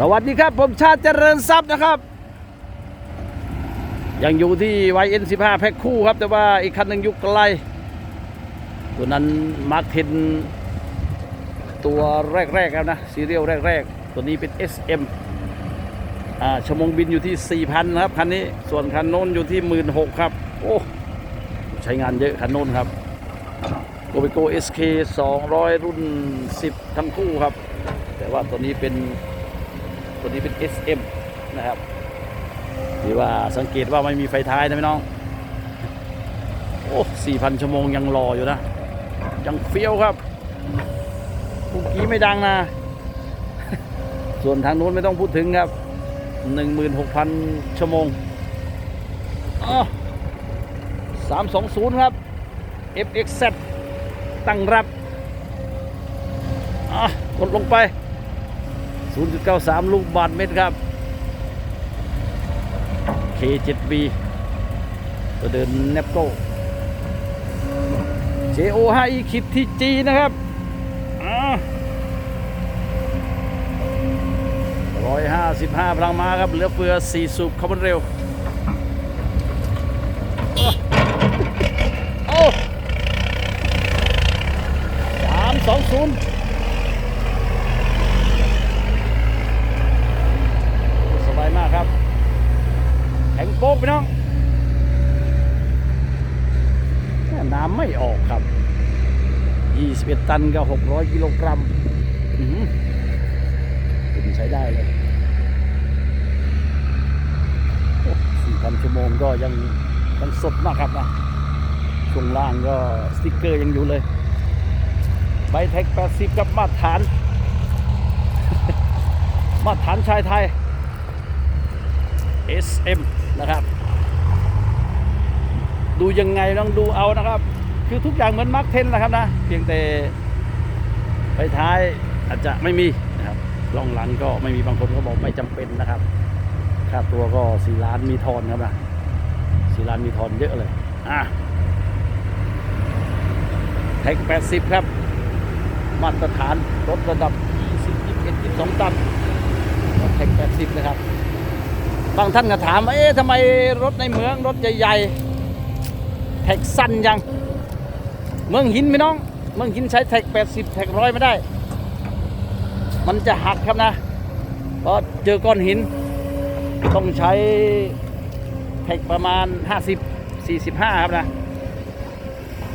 สวัสดีครับ ผมชาติเจริญทรัพย์นะครับ ยังอยู่ที่ YN15 แพ็คคู่ครับ แต่ว่าอีกคันหนึ่งยู่ไกล ตัวนั้นมาร์คเทนตัวแรกๆครับนะ ซีเรียลแรก ๆ ตัวนี้เป็น SM อ่าชั่วโมงบินอยู่ที่ 4,000นะครับ คันนี้ส่วนคันโน้นอยู่ที่ 16,000ครับ โอ้ใช้งานเยอะคันโน้นครับโกเบโก SK 200 รุ่น 10 ทั้งคู่ครับ แต่ว่าตัวนี้เป็น ตัวนี้เป็น SM นะครับที่ว่าสังเกตว่าไม่มีไฟท้ายนะพี่น้อง โอ้4,000ชั่วโมงยังรออยู่นะ ยังเฟี้ยวครับเมื่อกี้ไม่ดังนะ ส่วนทางนู้นไม่ต้องพูดถึงครับ16,000ชั่วโมงอ๋อ320ครับ FXZ ตั้งรับอะกดลงไป 0.93 ลูกบาทเมตรครับ K7B ตัวเดินเนปโก้ JO5E คิดที่ G นะครับร้อยห้าสิบห้าพลังม้าครับ เหลือเฟือสี่สูบขบวนเร็วโอ้สามสองศูนย์ สบายมากครับ แข็ง โป๊กพี่น้องน้ำไม่ออกครับ 21 ตันกับ 600 กิโลกรัมอื้อหือใช้ได้เลยโอ้4,000 ชั่วโมงก็ยังยังสดมากครับนะช่วงล่างก็สติกเกอร์ยังอยู่เลย ใบแท็ก80กับมาตรฐาน มาตรฐานชายไทย SM นะครับ ดูยังไงต้องดูเอานะครับ คือทุกอย่างเหมือนมาร์คเทนนะครับนะ เพียงแต่ไฟท้ายอาจจะไม่มีนะครับล่องหลังก็ไม่มีบางคนก็บอกไม่จำเป็นนะครับ ค่าตัวก็สี่ล้านมีทอนครับนะสี่ล้านมีทอนเยอะเลยอะแท็ก80ครับ มาตรฐานรถระดับ 20 21 22 ตันแท็ก80นะครับ บางท่านก็ถามว่าเอ๊ะทำไมรถในเมืองรถใหญ่ๆแท็กสั้นยังเมืองหินพี่น้อง เมืองหินใช้แท็ก 80 แท็กร้อยไม่ได้ มันจะหักครับนะเพราะเจอก้อนหิน ต้องใช้แท็กประมาณ 50 45 ครับนะ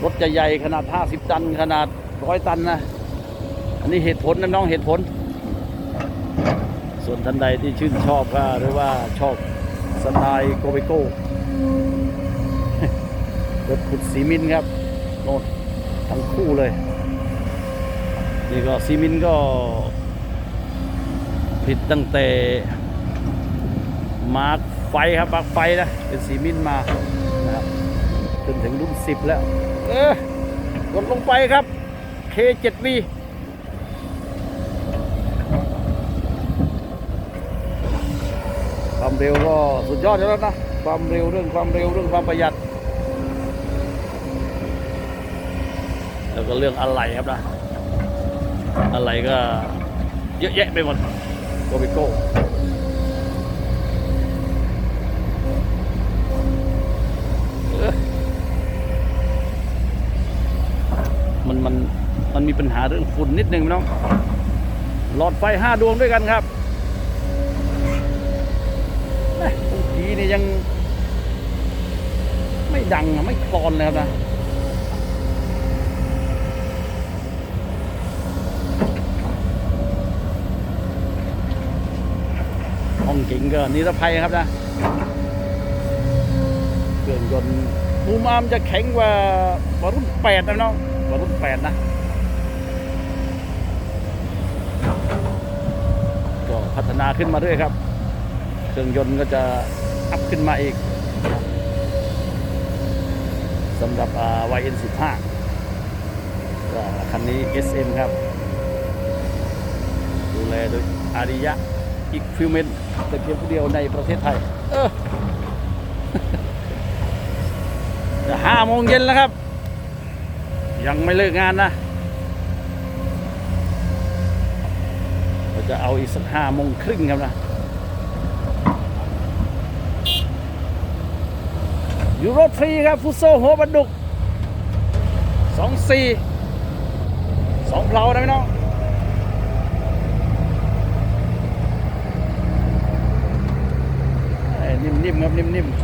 รถใหญ่ๆขนาด 50 ตันขนาด100ตันนะ อันนี้เหตุผลนะน้องเหตุผล ส่วนท่านใดที่ชื่นชอบก็หรือว่าชอบสไตล์โกเบโก้รถขุดซีมินครับโน่นทั้งคู่เลย นี่ก็ซีมินก็ผิดตั้งแต่มาร์คไฟครับมาร์คไฟนะเป็นซีมินมานะครับจนถึงรุ่น10แล้ว เออกดลงไปครับ K7V ความเร็วก็สุดยอดแล้วนะ ความเร็วเรื่องความเร็วเรื่องความประหยัด แล้วก็เรื่องอะไรครับนะ อะไรก็เยอะแยะไปหมดโกบิโก้เออมันมันมันมีปัญหาเรื่องฝุ่นนิดนึงน้อง หลอดไฟห้าดวงด้วยกันครับ เอ้ยเมื่อกี้ นี่ยัง ไม่ดังอะไม่คลอนเลยครับนะห้องเก่งเก็นิรภัยครับนะเครื่องยนต์มูมอามจะแข็งกว่ารุ่นแปดนะน้องรุ่นแปดนะก็พัฒนาขึ้นมาเรื่อยครับ เครื่องยนต์ก็จะ อัพขึ้นมาอีกสำหรับอ่า YN15 ก็คันนี้ SM ครับ ดูแลโดยอาริยะอีกฟิวเมนแต่เพียงผู้เดียวในประเทศไทยเออห้าโมงเย็นแล้วครับ ยังไม่เลิกงานนะเราจะเอาอีกสักห้าโมงครึ่งครับนะ ยูโรทรีครับฟุตโซหัวบันดุกสองสี่สองเพลานะพี่น้องนิ่มๆครับนิ่มๆ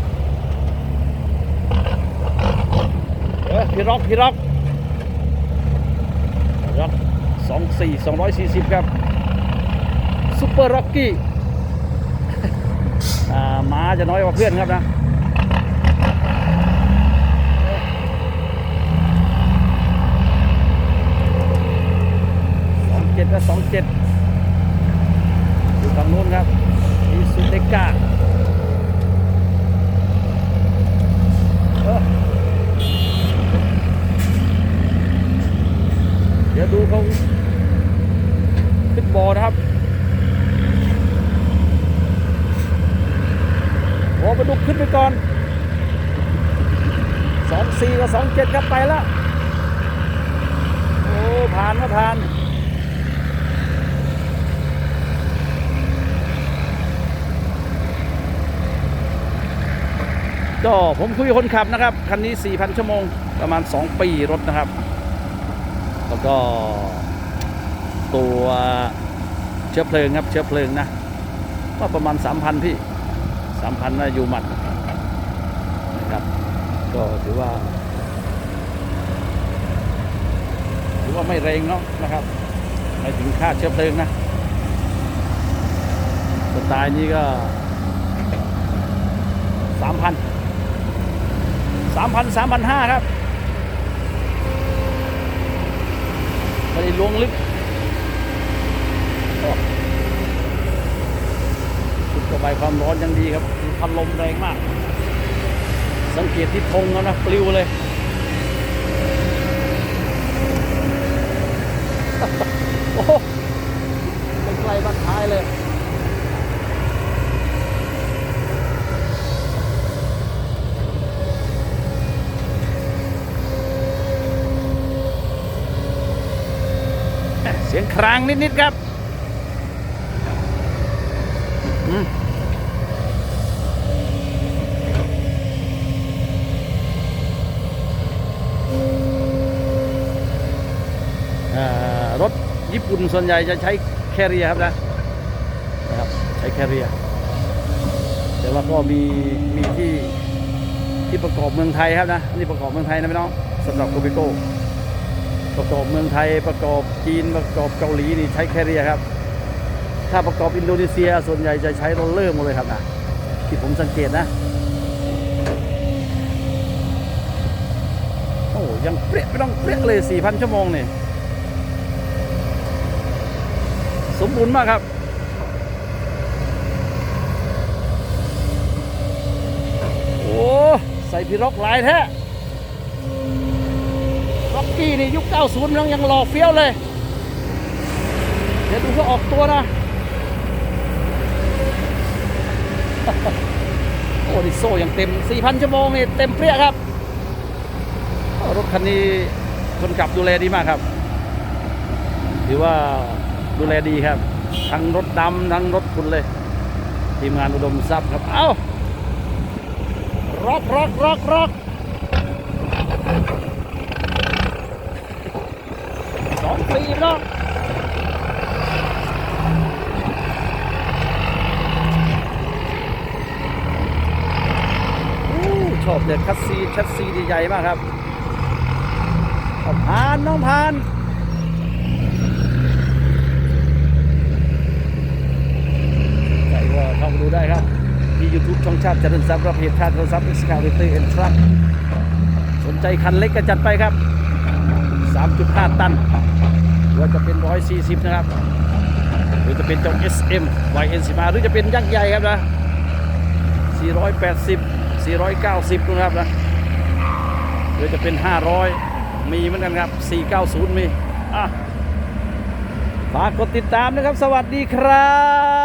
เออพี่ร็อกพี่ร็อกร็อกสองสี่สองร้อยสี่สิบครับซุปเปอร์ร็อกกี้ อ่า ม้าจะน้อยกว่าเพื่อนครับนะ สอง เจ็ดอยู่ฝั่งนู้นครับอีสุเดก้าเออเดี๋ยวดูเขาขึ้นบอลนะครับโอ้มาดูขึ้นไปก่อนสองสี่กับสองเจ็ดครับไปแล้วโอ้ผ่านก็ผ่าน ก็ผมคุยคนขับนะครับ คันนี้ 4,000 ชั่วโมงประมาณ 2 ปีรถนะครับ แล้วก็ตัวเชื้อเพลิงครับเชื้อเพลิงนะว่าประมาณ 3,000 พี่ 3,000น่าอยู่หมัดนะครับ ก็ถือว่า ถือว่าไม่แรงเนาะนะครับ ไม่ถึงค่าเชื้อเพลิงนะสไตล์นี้ก็สามพันามพันสามพันห้าครับไม่ได้ลวงลึกชุดระบายความร้อนยังดีครับพัดลมแรงมาก สังเกตที่ธงแล้วนะปลิวเลย โอ้โหเป็นไกลบักท้ายเลย เสียงค รางนิด ๆ ครับอ่ารถญี่ปุ่นส่วนใหญ่จะใช้แคเรียครับนะนะครับ ใช้แคเรียแต่ว่าก็มีมีที่ที่ประกอบเมืองไทยครับนะนี่ประกอบเมืองไทยนะพี่น้องสำหรับโกเบโก้ ประกอบเมืองไทยประกอบจีนประกอบเกาหลีนี่ใช้แคเรียครับ ถ้าประกอบอินโดนีเซียส่วนใหญ่จะใช้โรลเลอร์หมดเลยครับนะที่ผมสังเกตนะ โอ้ยังเปรี้ยไม่ต้องเปรี้ยเลย4,000 ชั่วโมงนี่สมบูรณ์มากครับโอ้ใส่พีร็อกลายแท้ กี้นี่ยุค 90 ยังยังหล่อเฟี้ยวเลย เดี๋ยวดูเขาออกตัวนะ โอ้ดิโซ่ยังเต็ม 4,000 ชั่วโมงนี่เต็มเปรี้ยครับ รถคันนี้คนขับดูแลดีมากครับ ถือว่าดูแลดีครับ ทั้งรถดำทั้งรถคุณเลย ทีมงานอุดมทรัพย์ครับ เอ้าร็อกร็อกร็อกร็อก สองปีร็อกอู้ชอบเลยคัสซีชัดซีดีใหญ่มากครับเอาพานน้องพานใจว่าเข้ามาดูได้ครับ ที่ YouTube ช่องชาติเจริญทรัพย์รับเพจชาติทรัพย์ Excavator and Truck สนใจคันเล็กก็จัดไปครับ 3.5 ตันหรือจะเป็น 140 นะครับ หรือจะเป็นเจ้า SM YN15 หรือจะเป็นยักษ์ใหญ่ครับนะ 480 490นะครับนะหรือจะเป็น 500 มีเหมือนกันครับ 490 มีอะฝากกดติดตามนะครับ สวัสดีครับ